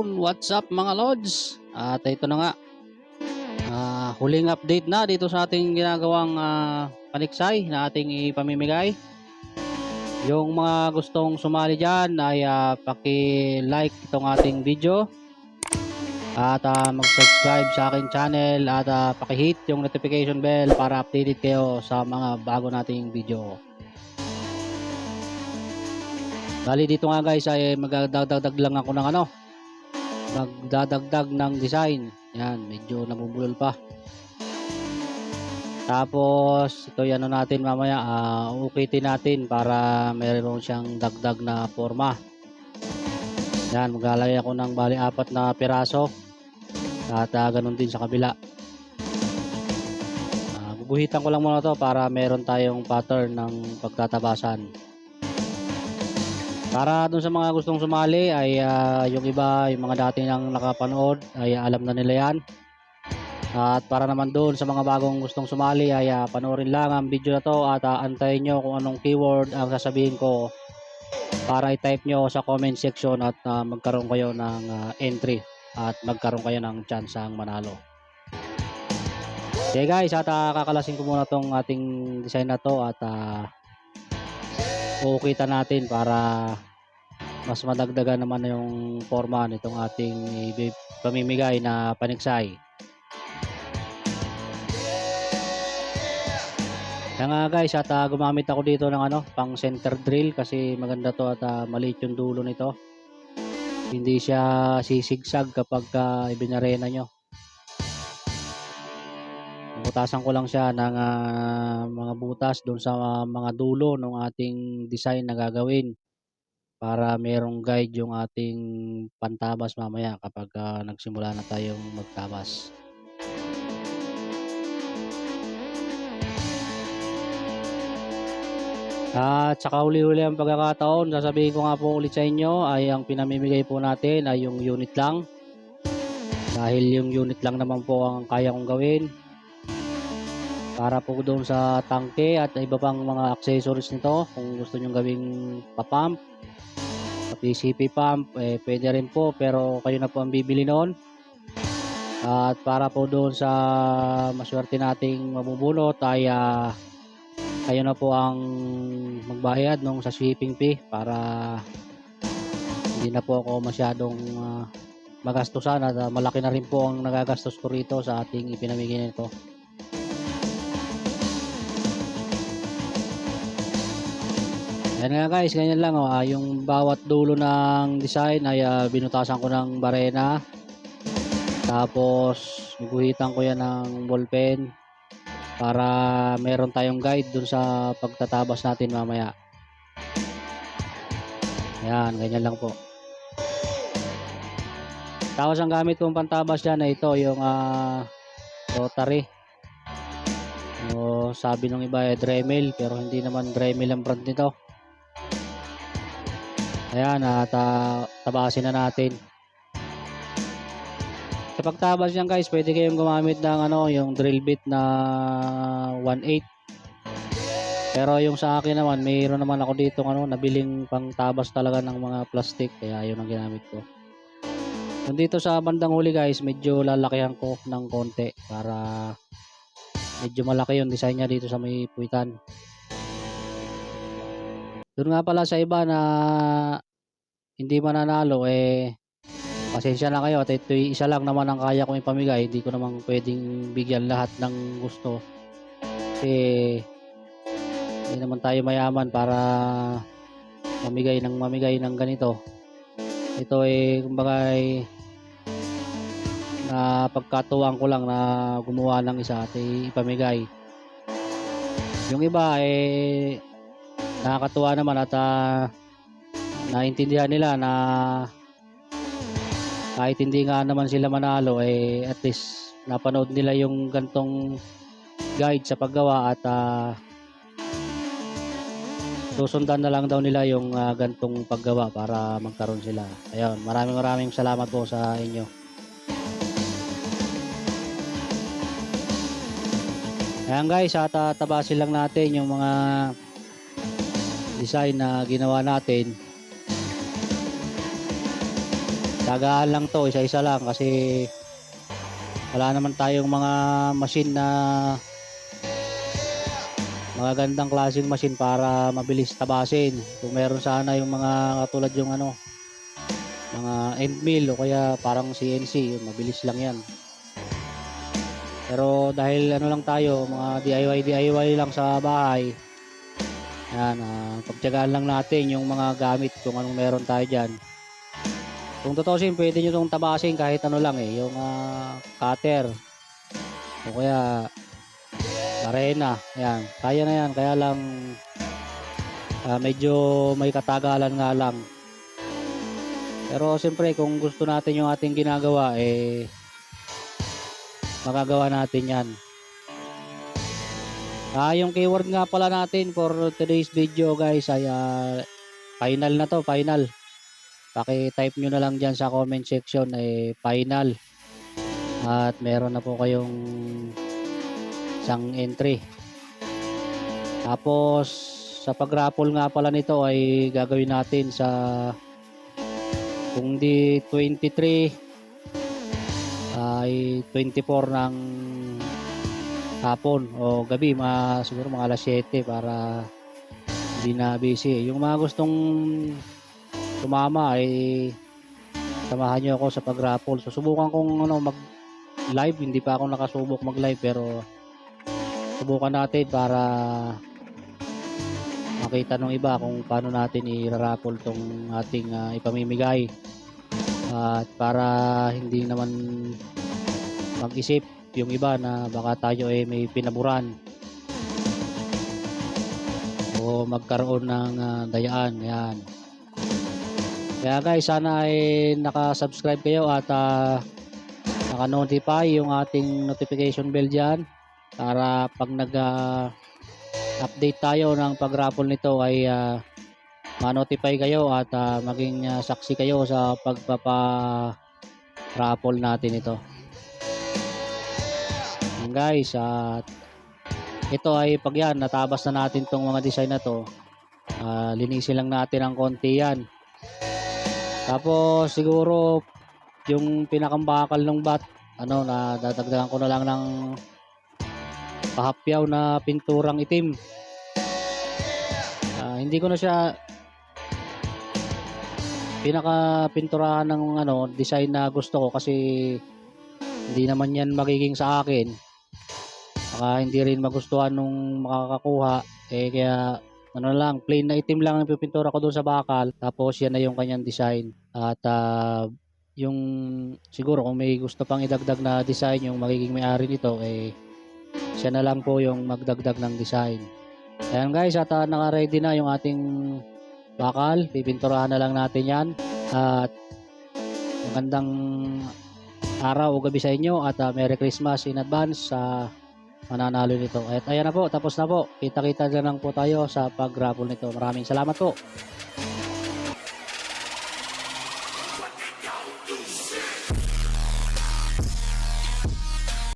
Yun, what's up mga Lods? At ito na nga, ah, huling update na dito sa ating ginagawang ah, paniksay na ating ipamimigay. Yung mga gustong sumali dyan ay ah, paki-like itong ating video at ah, mag-subscribe sa aking channel at ah, paki-hit yung notification bell para updated kayo sa mga bago nating video. Bali dito nga guys ay magdadagdag lang ako ng ano. Magdadagdag ng design. Yan, medyo nabubulol pa. Tapos ito yan natin mamaya uh, ukitin natin para meron siyang dagdag na forma. Yan, maglalagay ako ng bali apat na piraso. At uh, ganun din sa kabila. Uh, guguhitan ko lang muna to para meron tayong pattern ng pagtatabasan. Para dun sa mga gustong sumali ay uh, yung iba, yung mga dati nang nakapanood ay alam na nila yan. At para naman doon sa mga bagong gustong sumali ay uh, panoorin lang ang video na to at uh, antayin nyo kung anong keyword ang sasabihin ko para i-type nyo sa comment section at uh, magkaroon kayo ng uh, entry at magkaroon kayo ng chance ang manalo. Okay guys, at uh, kakalasin ko muna tong ating design na to at uh, ukita natin para mas madagdagan naman yung forma nitong ating pamimigay na paniksay. Kaya nga guys, at uh, gumamit ako dito ng ano, pang center drill kasi maganda to at uh, maliit yung dulo nito. Hindi siya sisigsag kapag uh, ibinarena nyo. Butasan ko lang siya ng uh, mga butas doon sa uh, mga dulo ng ating design na gagawin para merong guide yung ating pantabas mamaya kapag uh, nagsimula na tayong magtabas. At saka huli-huli ang pagkakataon, sasabihin ko nga po ulit sa inyo ay ang pinamimigay po natin ay yung unit lang. Dahil yung unit lang naman po ang kaya kong gawin. Para po doon sa tangke at iba pang mga accessories nito kung gusto nyo gawing papump. PCP pump, eh, pwede rin po pero kayo na po ang bibili noon. At para po doon sa maswerte nating mabubunot ay uh, kayo na po ang magbayad nung sa shipping fee para hindi na po ako masyadong uh, magastusan at uh, malaki na rin po ang nagagastos ko rito sa ating ipinamigay nito. Yan nga guys, ganyan lang oh. Uh, yung bawat dulo ng design ay uh, binutasan ko ng barena. Tapos guguhitan ko yan ng ballpen para meron tayong guide dun sa pagtatabas natin mamaya. Yan, ganyan lang po. Tapos ang gamit kong pantabas dyan ay ito, yung uh, rotary. O, sabi ng iba ay Dremel, pero hindi naman Dremel ang brand nito. Ayan, at uh, tabasin na natin. Sa pagtabas niyan guys, pwede kayong gumamit ng ano, yung drill bit na 1/8. Pero yung sa akin naman, mayroon naman ako dito ano, nabiling pangtabas talaga ng mga plastic, kaya yun ang ginamit ko. Kung dito sa bandang huli guys, medyo lalakihan ko ng konti para medyo malaki yung design niya dito sa may puwitan. Doon nga pala sa iba na hindi mananalo eh pasensya na kayo. At ito isa lang naman ang kaya kong ipamigay. Hindi ko naman pwedeng bigyan lahat ng gusto. Kasi hindi naman tayo mayaman para mamigay ng mamigay ng ganito. Ito eh kumbaga ay na pagkatuwang ko lang na gumawa ng isa at ipamigay. Yung iba eh nakakatuwa naman at uh, naintindihan nila na kahit hindi nga naman sila manalo eh at least napanood nila yung gantong guide sa paggawa at uh, susundan na lang daw nila yung uh, gantong paggawa para magkaroon sila. Ayun maraming maraming salamat po sa inyo. Ayan guys at uh, tabasin lang natin yung mga design na ginawa natin. Tagaan lang to isa-isa lang kasi wala naman tayong mga machine na magagandang klaseng machine para mabilis tabasin. Kung meron sana yung mga katulad yung ano mga end mill o kaya parang CNC yun mabilis lang yan. Pero dahil ano lang tayo mga DIY DIY lang sa bahay yan uh, pagtyagaan lang natin yung mga gamit kung anong meron tayo dyan. Kung tutusin pwede nyo itong tabasin kahit ano lang eh yung ah, cutter. O kaya arena. Yan kaya na yan. Kaya lang ah, medyo may katagalan nga lang. Pero siyempre kung gusto natin yung ating ginagawa eh magagawa natin yan ah yung keyword nga pala natin for today's video guys ay ah, final na to final. Paki-type nyo na lang dyan sa comment section eh final. At meron na po kayong isang entry. Tapos sa pag-raffle nga pala nito ay gagawin natin sa kung di 23 ay 24 ng hapon o gabi mga, siguro mga alas 7 para hindi na busy. Yung mga gustong sumama ay samahan nyo ako sa pag-raffle. Susubukan kong ano, mag live. Hindi pa ako nakasubok mag live pero subukan natin para makita ng iba kung paano natin i-raffle tong ating ah, ipamimigay. At para hindi naman mag-isip yung iba na baka tayo ay may pinaburan o magkaroon ng ah, dayaan yan kaya guys sana ay nakasubscribe kayo at ah, naka-notify yung ating notification bell dyan para pag nag ah, update tayo ng pag-raffle nito ay ah, ma-notify kayo at ah, maging ah, saksi kayo sa pagpapa raffle natin ito. Yan guys, at ito ay pag yan, natabas na natin tong mga design na to. ah, linisin lang natin ng konti yan. Tapos siguro yung pinakambakal ng bat, ano na dadagdagan ko na lang ng pahapyaw na pinturang itim. Ah, hindi ko na siya pinaka pinturahan ng ano design na gusto ko kasi hindi naman yan magiging sa akin. Baka hindi rin magustuhan nung makakakuha eh kaya ano lang plain na itim lang ang pipintura ko doon sa bakal tapos yan na yung kanyang design at ah, yung siguro kung may gusto pang idagdag na design yung magiging may-ari nito eh siya na lang po yung magdagdag ng design. Ayan guys, at uh, naka-ready na yung ating bakal. Pipinturahan na lang natin yan. At magandang araw o gabi sa inyo at uh, Merry Christmas in advance sa mananalo nito. At ayan na po, tapos na po. Kita-kita na lang po tayo sa pag-raffle nito. Maraming salamat po.